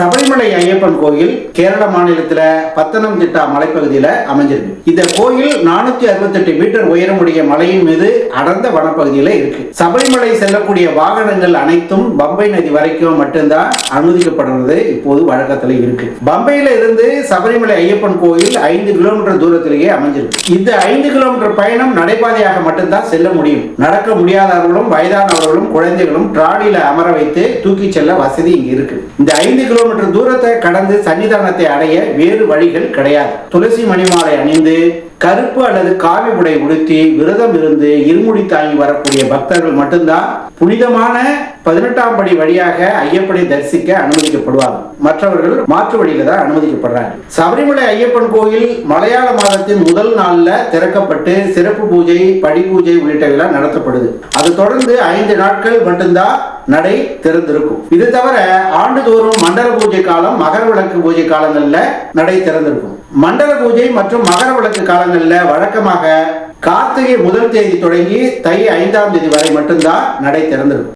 சபரிமலை ஐயப்பன் கோயில் கேரள மாநிலத்தில் பத்தனம்திட்டா மலைப்பகுதியில அமைஞ்சிருக்கு. இந்த கோயில் நானூத்தி அறுபத்தெட்டு மீட்டர் உயரமுடைய மலையின் மீது அடர்ந்த வனப்பகுதியில் இருக்கு. சபரிமலை செல்லக்கூடிய வாகனங்கள் அனைத்தும் பம்பை நதி வரைக்கும் மட்டும்தான் அனுமதிக்கப்படுறது இப்போது வழக்கத்துல இருக்கு. பம்பையில இருந்து சபரிமலை ஐயப்பன் கோயில் ஐந்து கிலோமீட்டர் தூரத்திலேயே அமைஞ்சிருக்கு. இந்த ஐந்து கிலோமீட்டர் பயணம் நடைபாதையாக மட்டும்தான் செல்ல முடியும். நடக்க முடியாதவர்களும் வயதானவர்களும் குழந்தைகளும் டிராலியில அமர வைத்து தூக்கி செல்ல வசதி இங்கு இருக்கு. இந்த ஐந்து கிலோமீட்டர் தூரத்தை கடந்து சன்னிதானத்தை அடைய வேறு வழிகள் கிடையாது. துளசி மணிமாலை அணிந்து கருப்பு அல்லது காவி உடை உடுத்தி விரதம் இருந்து இருமுடி தாங்கி வரக்கூடிய பக்தர்கள் மட்டும்தான் புனிதமான பதினெட்டாம் படி வழியாக ஐயப்பனை தரிசிக்க அனுமதிக்கப்படுவாங்க மற்றவர்கள் மாற்று வழியில தான் அனுமதிக்கப்படுறாங்க. சபரிமலை ஐயப்பன் கோயில் மலையாள மாதத்தின் முதல் நாள்ல திறக்கப்பட்டு சிறப்பு பூஜை படி பூஜை உள்ளிட்டவையெல்லாம் நடத்தப்படுது. அது தொடர்ந்து ஐந்து நாட்கள் மட்டும்தான் நடை திறந்திருக்கும். இது தவிர ஆண்டுதோறும் மண்டல பூஜை காலம் மகர விளக்கு பூஜை காலங்கள்ல நடை திறந்திருக்கும். மண்டல பூஜை மற்றும் மகர விளக்கு காலங்களில் வழக்கமாக கார்த்திகை முதல் தேதி தொடங்கி தை ஐந்தாம் தேதி வரை மட்டும்தான் நடை திறந்திருக்கும்.